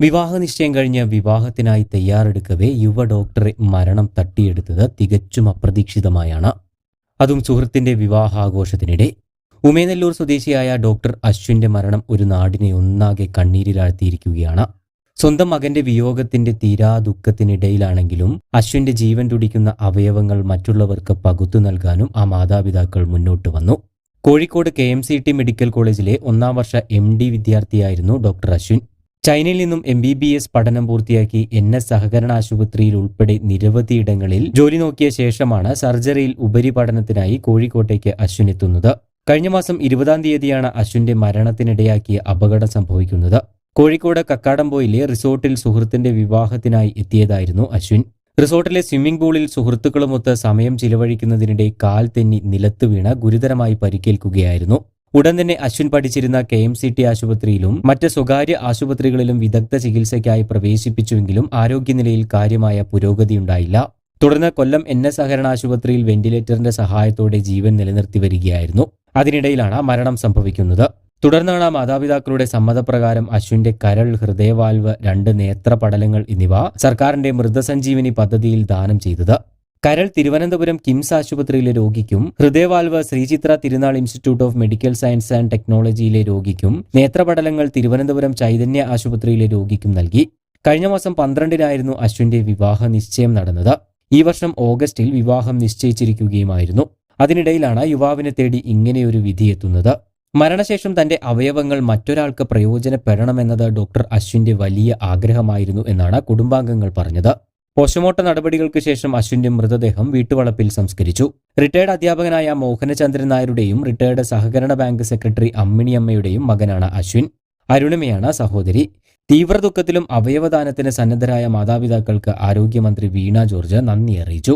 വിവാഹ നിശ്ചയം കഴിഞ്ഞ് വിവാഹത്തിനായി തയ്യാറെടുക്കവേ യുവ ഡോക്ടറെ മരണം തട്ടിയെടുത്തത് തികച്ചും അപ്രതീക്ഷിതമായാണ്. അതും സുഹൃത്തിന്റെ വിവാഹാഘോഷത്തിനിടെ. ഉമേനല്ലൂർ സ്വദേശിയായ ഡോക്ടർ അശ്വിന്റെ മരണം ഒരു നാടിനെ ഒന്നാകെ കണ്ണീരിലാഴ്ത്തിയിരിക്കുകയാണ്. സ്വന്തം മകന്റെ വിയോഗത്തിന്റെ തീരാ ദുഃഖത്തിനിടയിലാണെങ്കിലും അശ്വിന്റെ ജീവൻ തുടിക്കുന്ന അവയവങ്ങൾ മറ്റുള്ളവർക്ക് പകുത്തു നൽകാനും ആ മാതാപിതാക്കൾ മുന്നോട്ട് വന്നു. കോഴിക്കോട് കെ മെഡിക്കൽ കോളേജിലെ ഒന്നാം വർഷ എം വിദ്യാർത്ഥിയായിരുന്നു ഡോക്ടർ അശ്വിൻ. ചൈനയിൽ നിന്നും എം ബി ബി എസ് പഠനം പൂർത്തിയാക്കി എൻ എസ് സഹകരണ ആശുപത്രിയിൽ ഉൾപ്പെടെ നിരവധിയിടങ്ങളിൽ ജോലി നോക്കിയ ശേഷമാണ് സർജറിയിൽ ഉപരിപഠനത്തിനായി കോഴിക്കോട്ടേക്ക് അശ്വിൻ എത്തുന്നത്. കഴിഞ്ഞ മാസം ഇരുപതാം തീയതിയാണ് അശ്വിന്റെ മരണത്തിനിടയാക്കിയ അപകടം സംഭവിക്കുന്നത്. കോഴിക്കോട് കക്കാടംപോയിലെ റിസോർട്ടിൽ സുഹൃത്തിന്റെ വിവാഹത്തിനായി എത്തിയതായിരുന്നു അശ്വിൻ. റിസോർട്ടിലെ സ്വിമ്മിംഗ് പൂളിൽ സുഹൃത്തുക്കളുമൊത്ത് സമയം ചിലവഴിക്കുന്നതിനിടെ കാൽ തെന്നി നിലത്ത് വീണ ഗുരുതരമായി പരിക്കേൽക്കുകയായിരുന്നു. ഉടൻ തന്നെ അശ്വിൻ പഠിച്ചിരുന്ന കെ എം സി ടി ആശുപത്രിയിലും മറ്റ് സ്വകാര്യ ആശുപത്രികളിലും വിദഗ്ധ ചികിത്സയ്ക്കായി പ്രവേശിപ്പിച്ചുവെങ്കിലും ആരോഗ്യനിലയിൽ കാര്യമായ പുരോഗതിയുണ്ടായില്ല തുടർന്ന് കൊല്ലം എൻ എസ് സഹകരണ ആശുപത്രിയിൽ വെന്റിലേറ്ററിന്റെ സഹായത്തോടെ ജീവൻ നിലനിർത്തി വരികയായിരുന്നു. അതിനിടയിലാണ് മരണം സംഭവിക്കുന്നത്. തുടർന്നാണ് മാതാപിതാക്കളുടെ സമ്മതപ്രകാരം അശ്വിന്റെ കരൾ ഹൃദയവാൽവ് രണ്ട് നേത്രപടലങ്ങൾ എന്നിവ സർക്കാരിന്റെ മൃതസഞ്ജീവനി പദ്ധതിയിൽ ദാനം ചെയ്തത്. കരൾ തിരുവനന്തപുരം കിംസ് ആശുപത്രിയിലെ രോഗിക്കും ഹൃദയവാൽവ് Sreechitra Tirunal institute of medical science and ടെക്നോളജിയിലെ രോഗിക്കും നേത്രപടലങ്ങൾ തിരുവനന്തപുരം ചൈതന്യ ആശുപത്രിയിലെ രോഗിക്കും നൽകി. കഴിഞ്ഞ മാസം പന്ത്രണ്ടിനായിരുന്നു അശ്വിന്റെ വിവാഹ നിശ്ചയം നടന്നത്. ഈ വർഷം ഓഗസ്റ്റിൽ വിവാഹം നിശ്ചയിച്ചിരിക്കുകയുമായിരുന്നു. അതിനിടയിലാണ് യുവാവിനെ തേടി ഇങ്ങനെയൊരു വിധി എത്തുന്നത്. മരണശേഷം തന്റെ അവയവങ്ങൾ മറ്റൊരാൾക്ക് പ്രയോജനപ്പെടണമെന്നത് ഡോക്ടർ അശ്വിന്റെ വലിയ ആഗ്രഹമായിരുന്നു എന്നാണ് കുടുംബാംഗങ്ങൾ പറഞ്ഞത്. പോസ്റ്റ്മോർട്ടം നടപടികൾക്ക് ശേഷം അശ്വിന്റെ മൃതദേഹം വീട്ടുവളപ്പിൽ സംസ്കരിച്ചു. റിട്ടയർഡ് അധ്യാപകനായ മോഹനചന്ദ്രൻ നായരുടെയും റിട്ടയർഡ് സഹകരണ ബാങ്ക് സെക്രട്ടറി അമ്മിണിയമ്മയുടെയും മകനാണ് അശ്വിൻ. അരുണിമയാണ് സഹോദരി. തീവ്ര ദുഃഖത്തിലും അവയവദാനത്തിന് സന്നദ്ധരായ മാതാപിതാക്കൾക്ക് ആരോഗ്യമന്ത്രി വീണ ജോർജ് നന്ദി അറിയിച്ചു.